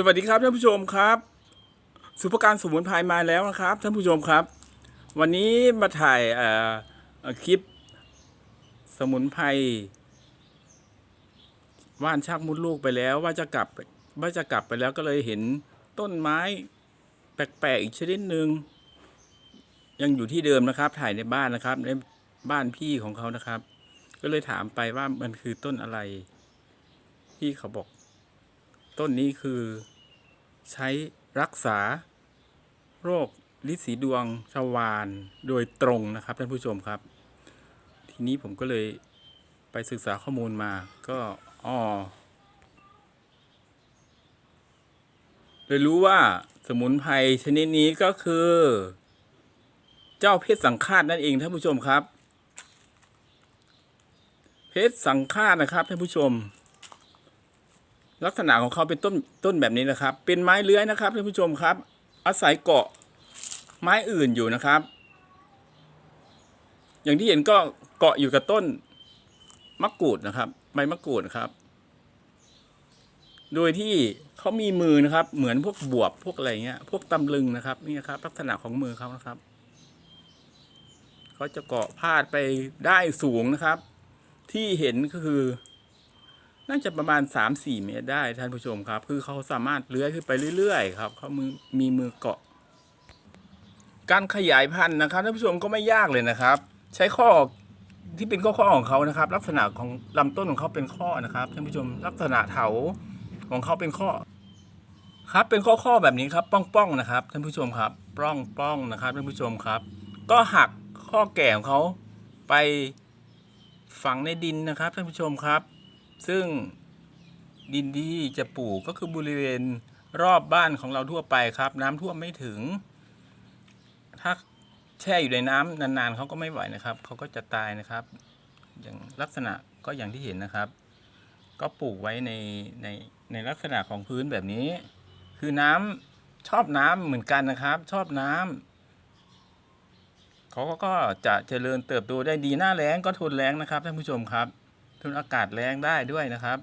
สวัสดีครับท่านผู้ชมครับ สุภการสมุนไพรมาแล้วนะครับ ท่านผู้ชมครับ วันนี้มาถ่ายเอ่อคลิป สมุนไพรว่านชักมุดลูกไปแล้ว ว่าจะกลับว่าจะกลับไปแล้วก็เลยเห็นต้นไม้แปลกๆอีกชนิดหนึ่งยังอยู่ที่เดิมนะครับ ถ่ายในบ้านนะครับ ในบ้านพี่ของเขานะครับ ก็เลยถามไปว่ามันคือต้นอะไร พี่เขาบอก ต้นนี้คือ ใช้รักษาโรคลิสีดวงชวานโดยตรงนะครับท่านผู้ชมครับ ทีนี้ผมก็เลยไปศึกษาข้อมูลมาก็อ๋อเลยรู้ว่าสมุนไพรชนิดนี้ก็คือ เจ้าเพชรสังฆาตนั่นเองท่านผู้ชมครับ เพชรสังฆาตนะครับท่านผู้ชม ลักษณะของเขาเป็นต้นต้นแบบนี้นะครับ เป็นไม้เลื้อยนะครับท่านผู้ชมครับ อาศัยเกาะไม้อื่นอยู่นะครับ อย่างที่เห็นก็เกาะอยู่กับต้นมะกรูดนะครับใบมะกรูดครับ โดยที่เขามีมือนะครับ เหมือนพวกบวบพวกอะไรเงี้ย พวกตำลึงนะครับนี่ครับ ลักษณะของมือเขานะครับเขาจะเกาะพาดไปได้สูงนะครับ ที่เห็นก็คือ น่าจะประมาณ 3-4 เมตรได้ท่านผู้ชมครับ คือเขาสามารถเลื้อยขึ้นไปเรื่อยๆครับเขามือมีมือเกาะ การขยายพันธุ์นะครับท่านผู้ชมก็ไม่ยากเลยนะครับ ใช้ข้อที่เป็นข้อข้อของเขานะครับ ลักษณะของลำต้นของเขาเป็นข้อนะครับท่านผู้ชมลักษณะเถาของเขาเป็นข้อ ครับเป็นข้อข้อแบบนี้ครับป้องป้องนะครับท่านผู้ชมครับป้องป้องนะครับท่านผู้ชมครับ ก็หักข้อแก่ของเขาไปฝังในดินนะครับท่านผู้ชมครับ ซึ่งดินที่จะปลูกก็คือบริเวณรอบบ้านของเราทั่วไปครับ น้ำท่วมไม่ถึง ถ้าแช่อยู่ในน้ำนานๆเขาก็ไม่ไหวนะครับเขาก็จะตายนะครับ อย่างลักษณะก็อย่างที่เห็นนะครับ ก็ปลูกไว้ในในในลักษณะของพื้นแบบนี้ คือน้ำชอบน้ำเหมือนกันนะครับ ชอบน้ำเขาก็จะเจริญเติบโตได้ดีหน้าแล้งก็ทนแล้งนะครับท่านผู้ชมครับ ทนอากาศแรงได้ด้วยนะครับ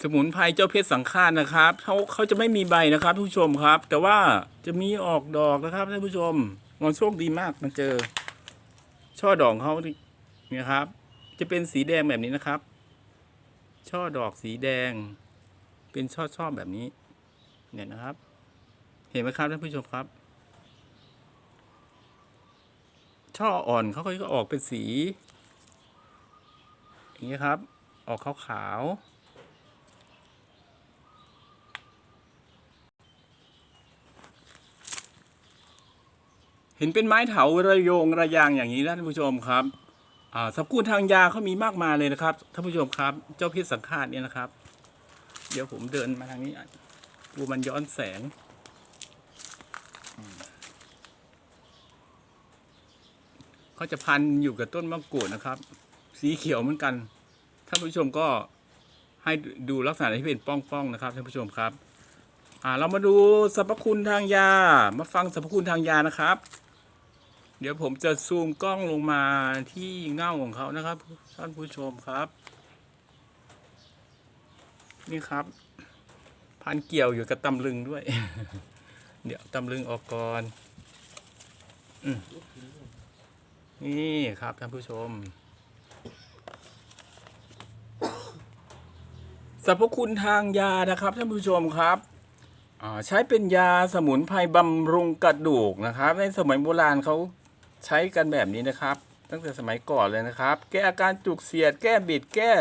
สมุนไพรเจ้าเพชรสังฆาตนะครับเขาเขาจะไม่มีใบนะครับท่านผู้ชมครับ แต่ว่าจะมีออกดอกนะครับท่านผู้ชมงอนโชคดีมากมันเจอ ช่อดอกเขาเนี่ยครับ จะเป็นสีแดงแบบนี้นะครับ ช่อดอกสีแดง เป็นช่อช่อแบบนี้ เนี่ยนะครับ เห็นไหมครับท่านผู้ชมครับ ช่ออ่อนเขาก็จะออกเป็นสี อย่างนี้ครับ ออกขาวๆเห็นเป็นไม้เถาระโยงระยางอย่างนี้ท่านผู้ชมครับสรรพคุณทางยาเขามีมากมายเลยนะครับท่านผู้ชมครับ เจ้าพิษสังฆาตเนี่ยนะครับ เดี๋ยวผมเดินมาทางนี้กลัวมันย้อนแสง เขาจะพันอยู่กับต้นมะกรูดนะครับ สีเขียวเหมือนกันท่านผู้ชมก็ให้ดูลักษณะที่เป็นป้องๆนะครับท่านผู้ชมครับอ่าเรามาดูสรรพคุณทางยา มาฟังสรรพคุณทางยานะครับ เดี๋ยวผมจะซูมกล้องลงมาที่เง่าของเขานะครับท่านผู้ชมครับ นี่ครับ พันเกี่ยวอยู่กับตำลึงด้วย เดี๋ยวตำลึงออกก่อน นี่ครับท่านผู้ชมสรรพคุณทางยานะครับท่านผู้ชมครับใช้เป็นยาสมุนไพรบำรุงกระดูกนะครับ ในสมัยโบราณเขาใช้กันแบบนี้นะครับ ตั้งแต่สมัยก่อนเลยนะครับ แก้อาการจุกเสียด แก้บิดแก้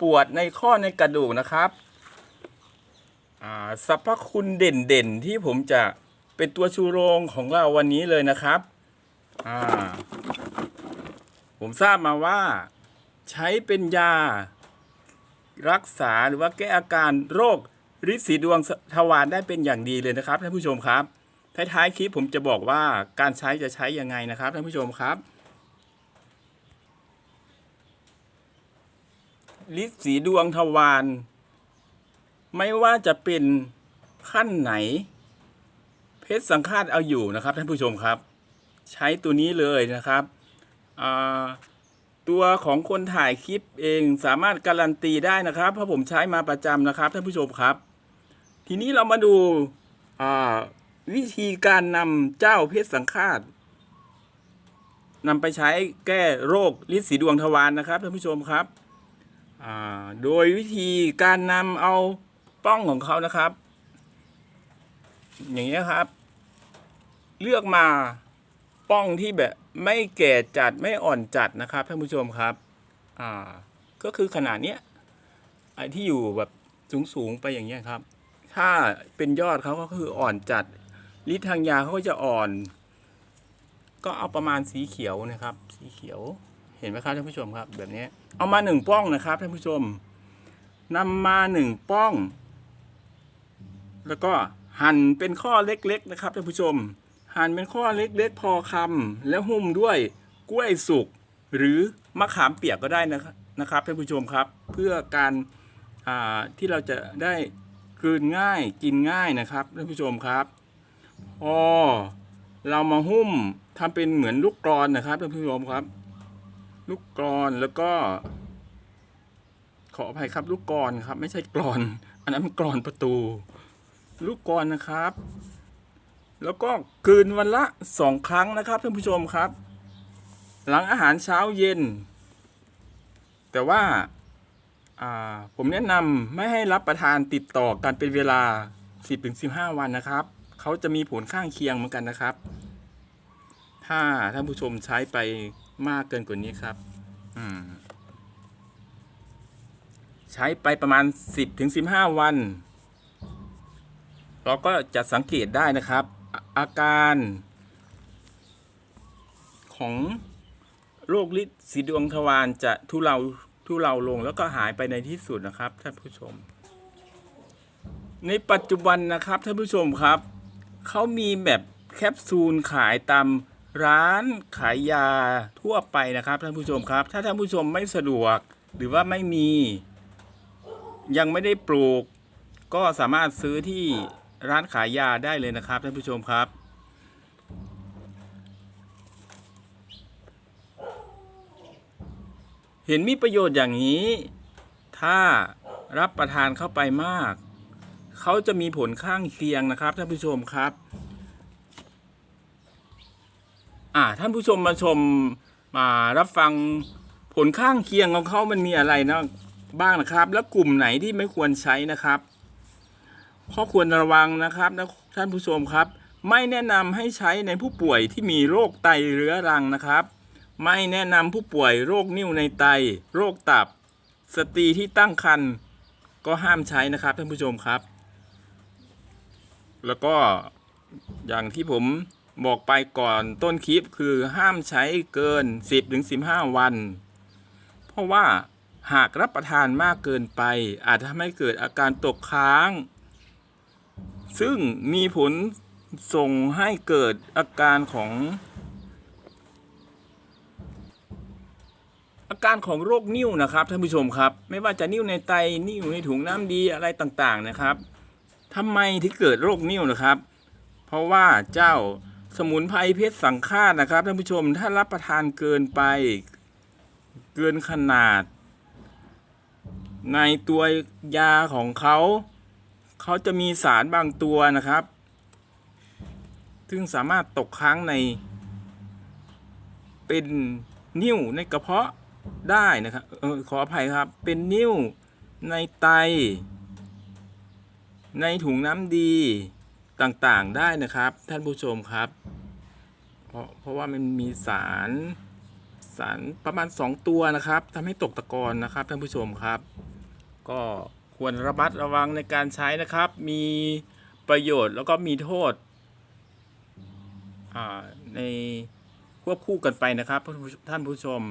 ปวดในข้อในกระดูกนะครับสรรพคุณเด่นๆที่ผมจะเป็นตัวชูโรงของเราวันนี้เลยนะครับอ่า ผมทราบมาว่า ใช้เป็นยา รักษาหรือว่าแก้อาการโรคฤทธิ์สีดวงทวารได้เป็นอย่างดีเลยนะครับท่านผู้ชมครับท้ายๆคลิปผมจะบอกว่าการใช้จะใช้ยังไงนะครับท่านผู้ชมครับฤทธิ์สีดวงทวารไม่ว่าจะเป็นขั้นไหน เพชรสังฆาตเอาอยู่นะครับท่านผู้ชมครับ ใช้ตัวนี้เลยนะครับ ตัวของคนถ่ายคลิปเองสามารถการันตีได้นะครับ เพราะผมใช้มาประจำนะครับท่านผู้ชมครับ ทีนี้เรามาดูวิธีการนำเจ้าเพชรสังฆาตนำไปใช้แก้โรคลินสีดวงทวารนะครับท่านผู้ชมครับโดยวิธีการนำเอาป้องของเขานะครับ อย่างนี้ครับ เลือกมาป้องที่แบบ ไม่แก่จัดไม่อ่อนจัดนะครับท่านผู้ชมครับอ่าก็คือขนาดเนี้ยไอ้ที่อยู่แบบสูงๆไปอย่างเงี้ยครับ ถ้าเป็นยอดเขาก็คืออ่อนจัดฤทธิ์ทางยาเขาก็จะอ่อน ก็เอาประมาณสีเขียวนะครับ สีเขียวเห็นไหมครับท่านผู้ชมครับ แบบนี้เอามาหนึ่งป้องนะครับท่านผู้ชมนำมาหนึ่งป้อง แล้วก็หั่นเป็นข้อเล็กๆนะครับท่านผู้ชม หั่นเป็นข้อเล็กๆพอคำแล้วหุ้มด้วยกล้วยสุกหรือมะขามเปียกก็ได้นะครับนะครับท่านผู้ชมครับ เพื่อการที่เราจะได้กลืนง่ายกินง่ายนะครับท่านผู้ชมครับพอเรามาหุ้มทำเป็นเหมือนลูกกรอนนะครับท่านผู้ชมครับ ลูกกรอนแล้วก็ ขออภัยครับลูกกรอนครับ ไม่ใช่กรอน อันนั้นมันกรอนประตู ลูกกรอนนะครับ แล้วก็กืนวันละสองครั้งนะครับท่านผู้ชมครับ หลังอาหารเช้าเย็น แต่ว่าาผมแนะนำไม่ให้รับประทานติดต่อกันเป็นเวลา 10-15 วันนะครับ เขาจะมีผลข้างเคียงเหมือนกันนะครับ ถ้าท่านผู้ชมใช้ไปมากเกินกว่านี้ครับใช้ไปประมาณ 10-15 วัน เราก็จะสังเกตได้นะครับ อาการของโรคลิดสีดวงทวารจะทุเลาทุเลาลงแล้วก็หายไปในที่สุดนะครับท่านผู้ชม ในปัจจุบันนะครับท่านผู้ชมครับเขามีแบบแคปซูลขายตามร้านขายยาทั่วไปนะครับท่านผู้ชมครับ ถ้าท่านผู้ชมไม่สะดวกหรือว่าไม่มี ยังไม่ได้ปลูก ก็สามารถซื้อที่ ร้านขายยาได้เลยนะครับท่านผู้ชมครับ เห็นมีประโยชน์อย่างนี้ ถ้ารับประทานเข้าไปมาก เขาจะมีผลข้างเคียงนะครับท่านผู้ชมครับอ่าท่านผู้ชมมาชมมารับฟังผลข้างเคียงของเขามันมีอะไรนะบ้างนะครับ แล้วกลุ่มไหนที่ไม่ควรใช้นะครับ ข้อควรระวังนะครับนะท่านผู้ชมครับ ไม่แนะนำให้ใช้ในผู้ป่วยที่มีโรคไตเรื้อรังนะครับ ไม่แนะนำผู้ป่วยโรคนิ่วในไต โรคตับ สตรีที่ตั้งครรภ์ก็ห้ามใช้นะครับท่านผู้ชมครับ แล้วก็อย่างที่ผมบอกไปก่อนต้นคลิปคือห้ามใช้เกิน 10-15 วัน เพราะว่าหากรับประทานมากเกินไป อาจทำให้เกิดอาการตกค้าง ซึ่งมีผลส่งให้เกิดอาการของ อาการของโรคนิ่วนะครับท่านผู้ชมครับ ไม่ว่าจะนิ่วในไตนิ่วในถุงน้ำดีอะไรต่างๆนะครับทำไมที่เกิดโรคนิ่วนะครับ เพราะว่าเจ้าสมุนไพรเพชรสังฆาตนะครับท่านผู้ชมถ้ารับประทานเกินไป เกินขนาด ในตัวยาของเขา เขาจะมีสารบางตัวนะครับ ซึ่งสามารถตกค้างใน เป็นนิ่วในกระเพาะได้นะครับออขออภัยครับ เป็นนิ่วในไต ในถุงน้ำดีต่างๆได้นะครับ ท่านผู้ชมครับ เพราะเพราะว่ามันมีสารสารประมาณ 2 ตัวนะครับทำให้ตกตะกอนนะครับท่านผู้ชมครับ ก็ ควรระมัดระวังในการใช้นะครับ มีประโยชน์แล้วก็มีโทษในควบคู่กันไปนะครับท่านผู้ชม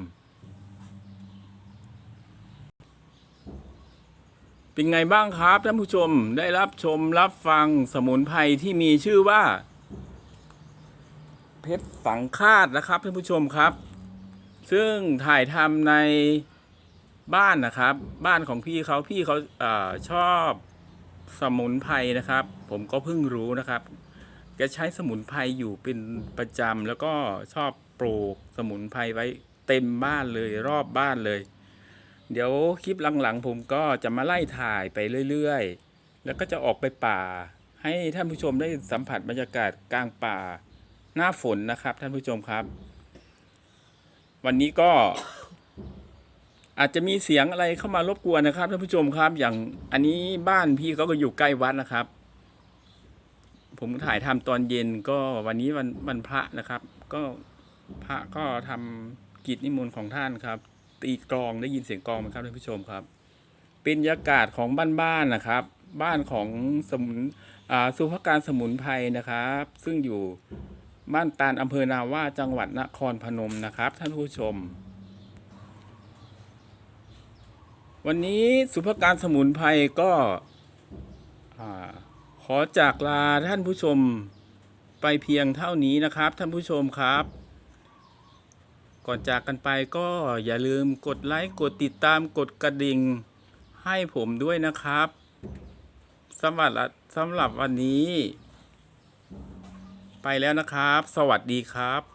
เป็นไงบ้างครับท่านผู้ชมได้รับชมรับฟังสมุนไพรที่มีชื่อว่า เพชรสังฆาตนะครับท่านผู้ชมครับ ซึ่งถ่ายทำใน บ้านนะครับ บ้านของพี่เขาพี่เขาอชอบสมุนไพรนะครับ ผมก็เพิ่งรู้นะครับแกใช้สมุนไพรอยู่เป็นประจำแล้วก็ชอบปลูกสมุนไพรไว้เต็มบ้านเลยรอบบ้านเลย เดี๋ยวคลิปหลังๆ ผมก็จะมาไล่ถ่ายไปเรื่อยๆ แล้วก็จะออกไปป่า ให้ท่านผู้ชมได้สัมผัสบรรยากาศกลางป่าหน้าฝนนะครับ ท่านผู้ชมครับ วันนี้ก็ อาจจะมีเสียงอะไรเข้ามารบกวนนะครับท่านผู้ชมครับ อย่างอันนี้บ้านพี่เขาก็อยู่ใกล้วัดนะครับ ผมถ่ายทำตอนเย็นก็วันนี้วันวันพระนะครับ ก็พระก็ทำกิจนิมนต์ของท่านครับ ตีกลองได้ยินเสียงกลองไหมครับท่านผู้ชมครับเป็นบรรยากาศของบ้านๆนะครับ บ้านของสมุนอ่าสุภการสมุนไพรนะครับ ซึ่งอยู่บ้านตาลอำเภอนาว่าจังหวัดนครพนมนะครับ ท่านผู้ชม วันนี้สุภการสมุนไพรก็ขอจากลาท่านผู้ชมไปเพียงเท่านี้นะครับ ท่านผู้ชมครับ ก่อนจากกันไปก็อย่าลืมกดไลค์ กดติดตามกดกระดิ่งให้ผมด้วยนะครับสำหรับสำหรับวันนี้ ไปแล้วนะครับ สวัสดีครับ